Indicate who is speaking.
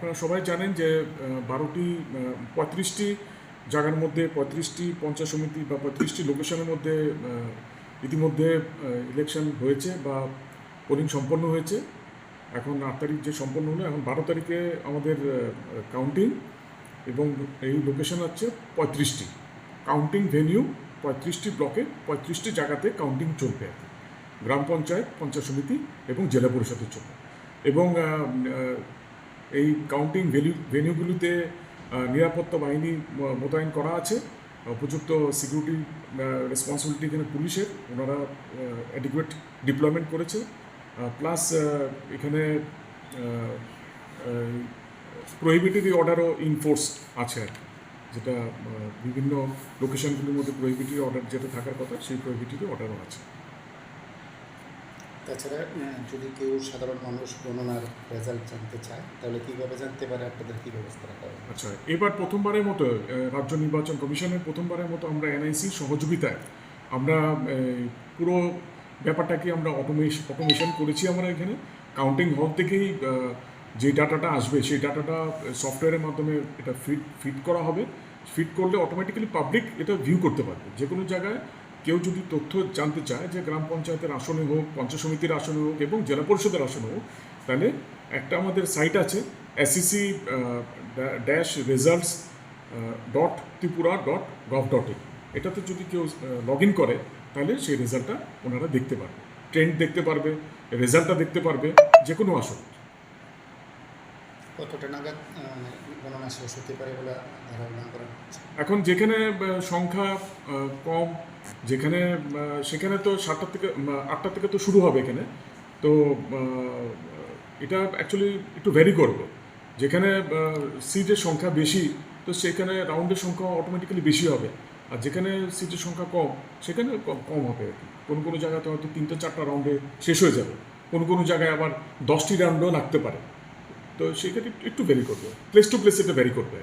Speaker 1: আপনারা সবাই জানেন যে বারোটি পঁয়ত্রিশটি জায়গার মধ্যে পঁয়ত্রিশটি পঞ্চায়েত সমিতি বা পঁয়ত্রিশটি লোকেশনের মধ্যে ইতিমধ্যে ইলেকশন হয়েছে বা পোলিং সম্পন্ন হয়েছে। এখন আট তারিখ যে সম্পন্ন হলো, এখন বারো তারিখে আমাদের কাউন্টিং এবং এই লোকেশন হচ্ছে পঁয়ত্রিশটি। কাউন্টিং ভেনিউ পঁয়ত্রিশটি ব্লকে পঁয়ত্রিশটি জায়গাতে কাউন্টিং চলবে। গ্রাম পঞ্চায়েত পঞ্চায়েত সমিতি এবং জেলা পরিষদের জন্য। এবং এই কাউন্টিং ভ্যালু ভেনিউগুলিতে নিরাপত্তা বাহিনী মোতায়েন করা আছে। উপযুক্ত সিকিউরিটি রেসপন্সিবিলিটি এখানে পুলিশের, ওনারা অ্যাডিকুয়েট ডিপ্লয়মেন্ট করেছে। প্লাস এখানে প্রহিবিটরি অর্ডারও ইনফোর্স আছে আর। যেটা বিভিন্ন লোকেশনগুলির মধ্যে প্রহিবিটরি অর্ডার যেটা থাকার কথা, সেই প্রহিবিটরি অর্ডারও আছে।
Speaker 2: তাছাড়া যদি কেউ সাধারণ মানুষ গণনার রেজাল্ট জানতে চায়, তাহলে কীভাবে জানতে পারে আপনাদের কী ব্যবস্থা রাখা হবে?
Speaker 1: আচ্ছা এবার প্রথমবারের মতো রাজ্য নির্বাচন কমিশনের প্রথমবারের মতো আমরা এনআইসি সহযোগিতায় আমরা পুরো ব্যাপারটাকে আমরা অটোমেশন অটোমেশন করেছি আমরা এখানে। কাউন্টিং হল থেকেই যে ডাটাটা আসবে, সেই ডাটাটা সফটওয়্যারের মাধ্যমে এটা ফিট ফিট করা হবে। ফিট করলে অটোমেটিক্যালি পাবলিক এটা ভিউ করতে পারবে। যে কোনো জায়গায় কেউ যদি তথ্য জানতে চায় যে গ্রাম পঞ্চায়েতের আসনে হোক, পঞ্চায়েত সমিতির আসনে হোক এবং জেলা পরিষদের আসনে হোক, তাহলে একটা আমাদের সাইট আছে ACC dash results dot Tripura dot gov dot in এটাতে যদি কেউ লগ ইন করে, তাহলে সেই রেজাল্টটা ওনারা দেখতে পারবে। ট্রেন্ড দেখতে পারবে রেজাল্টটা দেখতে পারবে, যে কোনো আসন।
Speaker 2: কতটা নাগাদ আহ, হতে পারে বলে ধারণা করা।
Speaker 1: এখন যেখানে সংখ্যা কম যেখানে সেখানে তো সাতটা থেকে আটটা থেকে তো শুরু হবে এখানে। তো এটা অ্যাকচুয়ালি একটু ভ্যারি করবে। যেখানে সিটের সংখ্যা বেশি তো সেখানে রাউন্ডের সংখ্যা অটোমেটিক্যালি বেশি হবে। আর যেখানে সিটের সংখ্যা কম সেখানে কম- কম হবে আর কি। কোনো কোনো জায়গাতে হয়তো তিনটে চারটা রাউন্ডে শেষ হয়ে যাবে। কোনো কোনো জায়গায় আবার দশটি রাউন্ডও লাগতে পারে। তো সেক্ষেত্রে একটু ভ্যারি করবে প্লেস টু প্লেস এটা ভ্যারি করবে।